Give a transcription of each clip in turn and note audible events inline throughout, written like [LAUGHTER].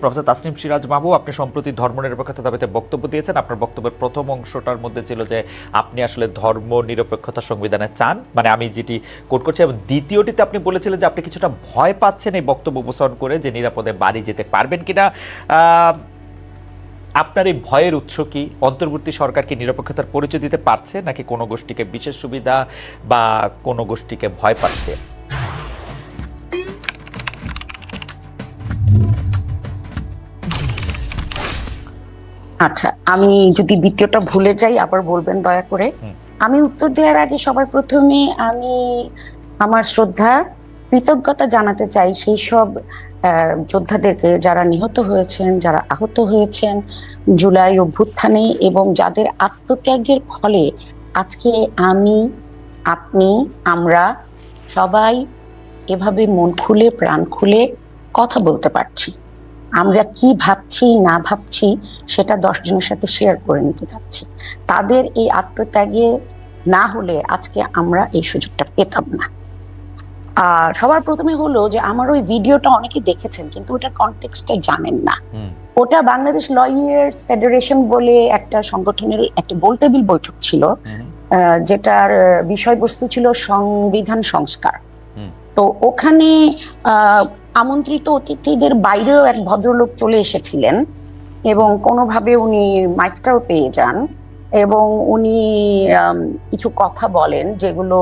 Professor Tasnim Siraj মাহবুব আপনি সম্প্রতি ধর্মনিরপেক্ষতা দাবিতে বক্তব্য দিয়েছেন। আপনার বক্তব্যের প্রথম অংশটার মধ্যে ছিল যে, আপনি আসলে ধর্ম নিরপেক্ষতা সংবিধানে চান। মানে আমি যেটি কোট করছি এবং দ্বিতীয়টিতে আপনি বলেছিলেন যে, আপনি কিছুটা ভয় পাচ্ছেন এই বক্তব্য উপস্থাপন করে যে, নিরাপদে বাড়ি যেতে পারবেন কিনা। আপনার এই ভয়ের উৎস কি? অন্তর্বর্তী সরকার কি নিরপেক্ষতার পরিচয় দিতে পারছে, নাকি কোনো গোষ্ঠীকে বিশেষ সুবিধা বা কোনো গোষ্ঠীকে ভয় পাচ্ছে? আচ্ছা আমি যদি দ্বিতীয়টা ভুলে যাই আবার বলবেন দয়া করে। আমি উত্তর দেওয়ার আগে সবার প্রথমে আমি আমার শ্রদ্ধা কৃতজ্ঞতা জানাতে চাই সেই সব যোদ্ধাদেরকে যারা নিহত হয়েছেন যারা আহত হয়েছেন জুলাই অভ্যুত্থানে এবং যাদের আত্মত্যাগের ফলে আজকে আমি আপনি আমরা সবাই এভাবে মন খুলে প্রাণ খুলে কথা বলতে পারছি। আমরা কি ভাবছি না ভাবছি সেটা দশ জনের সাথে শেয়ার করে নিতে চাচ্ছি। তাদের এই আত্মত্যাগে না হলে আজকে আমরা এই সুযোগটা পেতাম না। আর সবার প্রথমে হলো যে আমার ওই ভিডিওটা অনেকে দেখেছেন কিন্তু ওটার কনটেক্সটটা জানেন না। ওটা বাংলাদেশ লয়ার্স ফেডারেশন বলে একটা সংগঠনের একটা গোলটেবিল বৈঠক ছিল আহ, যেটার বিষয়বস্তু ছিল সংবিধান সংস্কার। তো ওখানে আহ, আমন্ত্রিত অতিথিদের বাইরেও এক ভদ্রলোক চলে এসেছিলেন এবং কোনোভাবে উনি মাইকটাও পেয়ে যান এবং উনি কিছু কথা বলেন যেগুলো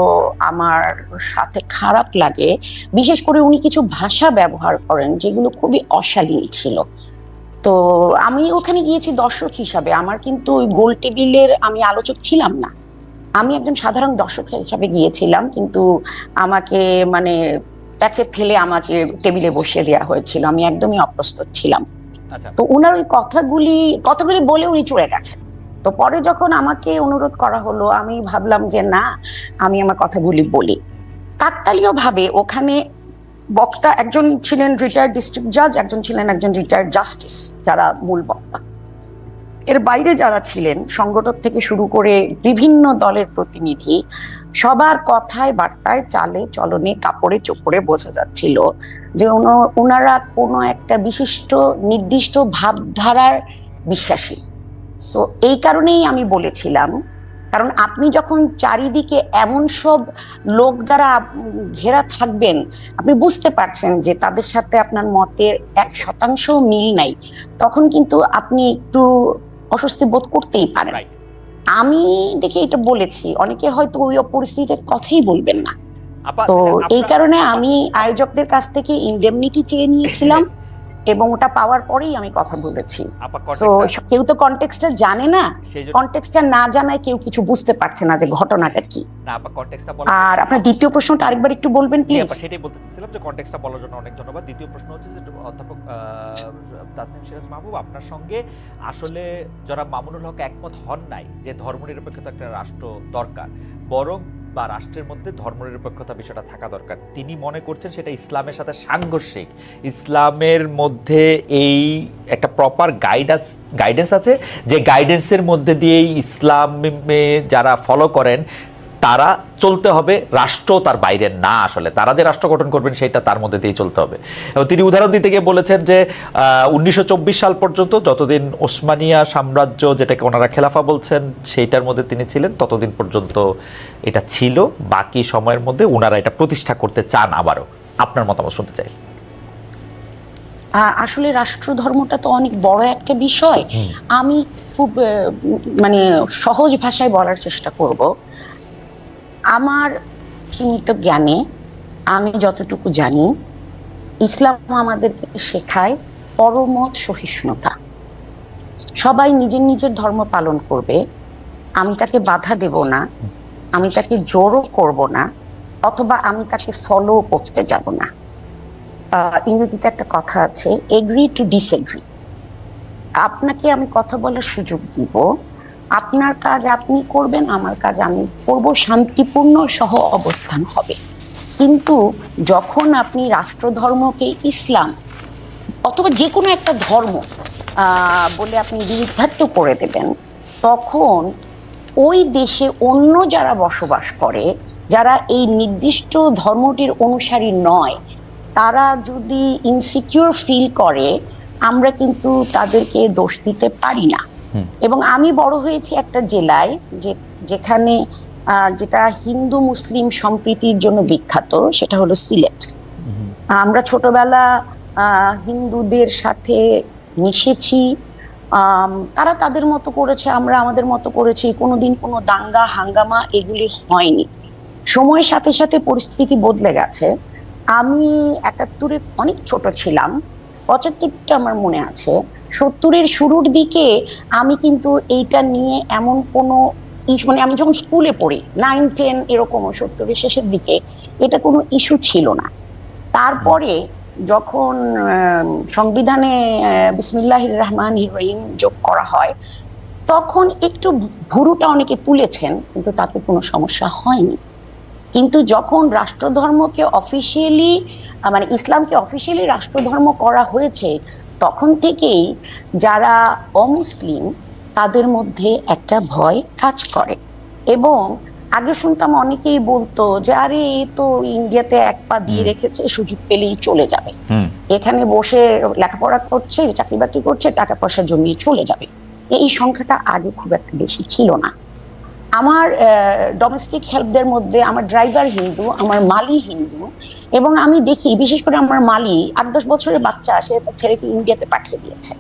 আমার সাথে খারাপ লাগে। বিশেষ করে উনি কিছু ভাষা ব্যবহার করেন যেগুলো খুবই অশালীন ছিল। তো আমি ওখানে গিয়েছি দর্শক হিসাবে। আমার কিন্তু ওই গোল টেবিলের আমি আলোচক ছিলাম না। আমি একজন সাধারণ দর্শক হিসাবে গিয়েছিলাম, কিন্তু আমাকে মানে প্যাচে ফেলে আমাকে টেবিলে বসিয়ে দেওয়া হয়েছিল। আমি একদমই অপ্রস্তুত ছিলাম। আচ্ছা। তো উনার ওই কথাগুলি কথাগুলি বলে উনি চলে গেছেন। তো পরে যখন আমাকে অনুরোধ করা হলো আমি ভাবলাম যে না আমি আমার কথাগুলি বলি। কাকতালীয় ভাবে ওখানে বক্তা একজন ছিলেন রিটায়ার্ড ডিস্ট্রিক্ট জাজ একজন ছিলেন একজন রিটায়ার্ড জাস্টিস যারা মূল বক্তা। এর বাইরে যারা ছিলেন, সংগঠক থেকে শুরু করে বিভিন্ন দলের প্রতিনিধি, সবার কথায়, বার্তায়, চালে, চলনে, কাপড়ে, চোপড়ে বোঝা যাচ্ছিল যে ওনারা কোনো একটা বিশিষ্ট, নির্দিষ্ট ভাবধারার বিশ্বাসী। সো এই কারণেই আমি বলেছিলাম, কারণ আপনি যখন চারিদিকে এমন সব লোক দ্বারা ঘেরা থাকবেন, আপনি বুঝতে পারছেন যে তাদের সাথে আপনার মতের এক শতাংশ মিল নাই। তখন কিন্তু আপনি একটু অস্বস্তি বোধ করতেই পারে। আমি দেখে এটা বলেছি। অনেকে হয়তো ওই পরিস্থিতিতে কথাই বলবেন না। তো এই কারণে আমি আয়োজকদের কাছ থেকে ইন্ডেমনিটি চেয়ে নিয়েছিলাম। [LAUGHS] এবং ওটা পাওয়ার পরেই আমি কথা বলেছি। তো কেউ তো কনটেক্সটটা জানে না। সেই কনটেক্সটটা না জানায় কেউ কিছু বুঝতে পারছে না যে ঘটনাটা কি। আর আপনার দ্বিতীয় প্রশ্নটা আরেকবার একটু বলবেন প্লিজ সেটাই বলতে চাচ্ছিলাম যে কনটেক্সটটা বলার জন্য অনেক ধন্যবাদ। দ্বিতীয় প্রশ্ন হচ্ছে যে অধ্যাপক তাসনিম সিরাজ মাহবুব আপনার সঙ্গে আসলে যারা মামুনুল হক একমত হন নাই যে ধর্মনিরপেক্ষতা একটা রাষ্ট্র দরকার বরং বা রাষ্ট্রের মধ্যে ধর্মনিরপেক্ষতা বিষয়টা থাকা দরকার। তিনি মনে করছেন সেটা ইসলামের সাথে সাংঘর্ষিক। ইসলামের মধ্যে এই একটা প্রপার গাইডেন্স গাইডেন্স আছে যে গাইডেন্সের মধ্যে দিয়েই ইসলামে যারা ফলো করেন তারা চলতে হবে রাষ্ট্র তার বাইরে না আসলে। তারা যে রাষ্ট্র গঠন করবেন সেটা তার মধ্যে দিয়ে চলতে হবে। এবং তিনি উদাহরণ দিতে গিয়ে বলেছেন যে উনিশশো চব্বিশ সাল পর্যন্ত যতদিন ওসমানিয়া সাম্রাজ্য যেটাকে ওনারা খেলাফা বলছেন সেইটার মধ্যে তিনি ছিলেন ততদিন পর্যন্ত এটা ছিল। বাকি সময়ের মধ্যে ওনারা এটা প্রতিষ্ঠা করতে চান আবারও। আপনার মতামত শুনতে চাই। আসলে রাষ্ট্র ধর্মটা তো অনেক বড় একটা বিষয়। আমি খুব মানে সহজ ভাষায় বলার চেষ্টা করব। আমার সীমিত জ্ঞানে আমি যতটুকু জানি, ইসলাম আমাদেরকে শেখায় পরমত সহিষ্ণুতা। সবাই নিজের নিজের ধর্ম পালন করবে, আমি তাকে বাধা দেব না, আমি তাকে জোরও করব না, অথবা আমি তাকে ফলো করতে যাব না। ইংরেজিতে একটা কথা আছে এগ্রি টু ডিসএগ্রি আপনাকে আমি কথা বলার সুযোগ দিব আপনার কাজ আপনি করবেন, আমার কাজ আমি করব শান্তিপূর্ণ সহ অবস্থান হবে কিন্তু যখন আপনি রাষ্ট্রধর্মকে ইসলাম অথবা যে কোনো একটা ধর্ম বলে আপনি বিরুদ্ধার্থ করে দেবেন, তখন ওই দেশে অন্য যারা বসবাস করে, যারা এই নির্দিষ্ট ধর্মটির অনুসারী নয়, তারা যদি ইনসিকিউর ফিল করে, আমরা কিন্তু তাদেরকে দোষ দিতে পারি না। এবং আমি বড় হয়েছি একটা জেলায় যে যেখানে যেটা হিন্দু মুসলিম সম্প্রীতির জন্য বিখ্যাত সেটা হলো সিলেট। আমরা ছোটবেলা হিন্দুদের সাথে মিশেছি। তারা তাদের মতো করেছে আমরা আমাদের মতো করেছি। কোনোদিন কোনো দাঙ্গা হাঙ্গামা এগুলি হয়নি। সময়ের সাথে সাথে পরিস্থিতি বদলে গেছে। আমি একাত্তরে অনেক ছোট ছিলাম। পঁচাত্তরটা আমার মনে আছে। সত্তরের শুরুর দিকে আমি কিন্তু এইটা নিয়ে এমন কোনো মানে আমি যখন স্কুলে পড়ি নাইন টেন এরকম সত্তরের শেষের দিকে, এটা কোনো ইস্যু ছিল না। তারপরে যখন সংবিধানে বিসমিল্লাহ রহমান রহিম যোগ করা হয়, তখন একটু ভুরুটা অনেকে তুলেছেন, কিন্তু তাতে কোনো সমস্যা হয়নি। কিন্তু যখন রাষ্ট্রধর্মকে অফিসিয়ালি মানে ইসলামকে অফিসিয়ালি রাষ্ট্রধর্ম করা হয়েছে তখন থেকেই যারা অমুসলিম তাদের মধ্যে একটা ভয় কাজ করে। এবং আগে শুনতাম অনেকেই বলতো যে আরে তো ইন্ডিয়াতে এক পা দিয়ে রেখেছে সুযোগ পেলেই চলে যাবে। এখানে বসে লেখাপড়া করছে চাকরি বাকরি করছে টাকা পয়সা জমিয়ে চলে যাবে। এই সংখ্যাটা আগে খুব একটা বেশি ছিল না। আমার ডোমেস্টিক হেল্পদের মধ্যে আমার ড্রাইভার হিন্দু আমার মালি হিন্দু এবং আমি দেখি বিশেষ করে আমার মালি আট দশ বছরের বাচ্চা আসে তার ছেলেকে ইন্ডিয়াতে পাঠিয়ে দিয়েছে।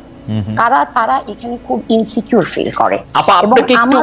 কারা তারা এখানে খুব ইনসিকিউর ফিল করে এবং আমার